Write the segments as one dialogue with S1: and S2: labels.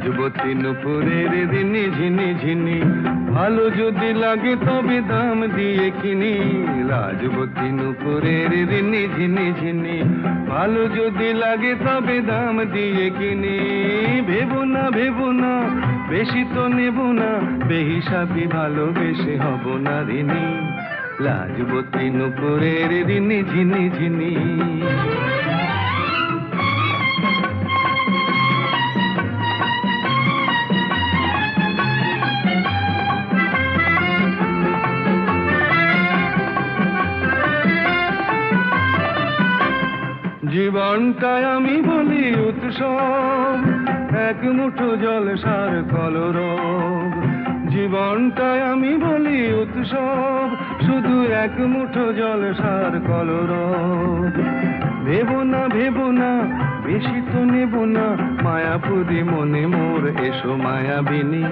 S1: রাজবতী নুপুরের দিনে ঝিনি ঝিনি, ভালো যদি লাগে তবে দাম দিয়ে কিনি। রাজবতী নুপুরের দিনে ঝিনি ঝিনি, ভালো যদি লাগে তবে দাম দিয়ে কিনি। ভেবো না ভেবো না, বেশি তো নেব না, বেহিসাবি ভালোবেসে হব না ঋণী। লাজবতী নুপুরের দিনে ঝিনি ঝিনি। জীবনটাই আমি বলি উৎসব, এক মুঠো জল সার কলরব জীবনটাই আমি বলি উৎসব, শুধু এক মুঠো জল সার কলরব ভেবো না ভেবো না, বেশি তো নেব না, মায়াপুরি মনে মোর এসো মায়াবিনী।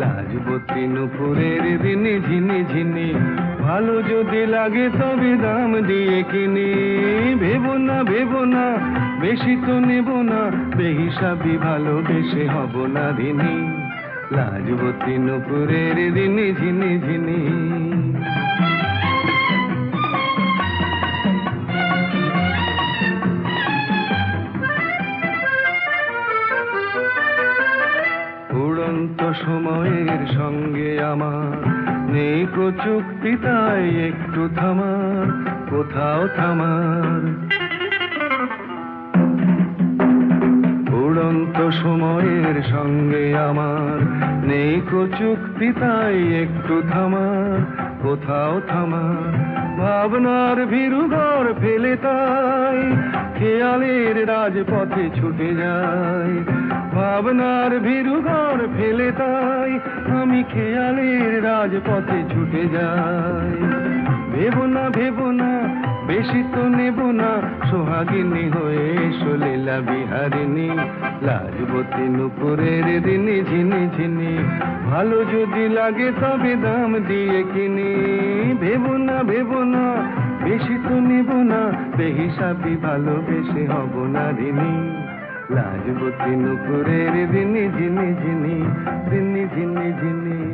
S1: লাজবতী নুপুরের দিনে ঝিনি ঝিনি ভালো যদি লাগে তবে দাম দিয়ে কিনি। ভেবো না ভেবো না, বেশি তো নেব না। বেহিসাবি ভালোবেসে হব না ঋণী লাজবতী নুপুরের দিনে ঝিনি ঝিনি সময়ের সঙ্গে আমার নেই কো চুক্তি তাই একটু থামার, কোথাও থামার। উড়ন্ত সময়ের সঙ্গে আমার নেই কো চুক্তি তাই একটু থামার, কোথাও থামার। ভাবনার ভীরু ফেলে তাই খেয়ালের রাজপথে ছুটে যায় ভাবনার ভীরু ঘর ফেলে তাই আমি খেয়ালের রাজপথে ছুটে যাই। ভেবো না ভেবো না, বেশি তো নেব না, সোহাগিনী হয়ে সোলেলা বিহারিনী লাজবতী নুপুরের দিনে ঝিনি ঝিনি, ভালো যদি লাগে তবে দাম দিয়ে কিনি। ভেবো না ভেবো না বেশি তো নেব না, বেহিসাবি ভালোবেসে হব না ঋণী। লাজবতী নুপুরের দিনে ঝিনি ঝিনি দিনে ঝিনি ঝিনি।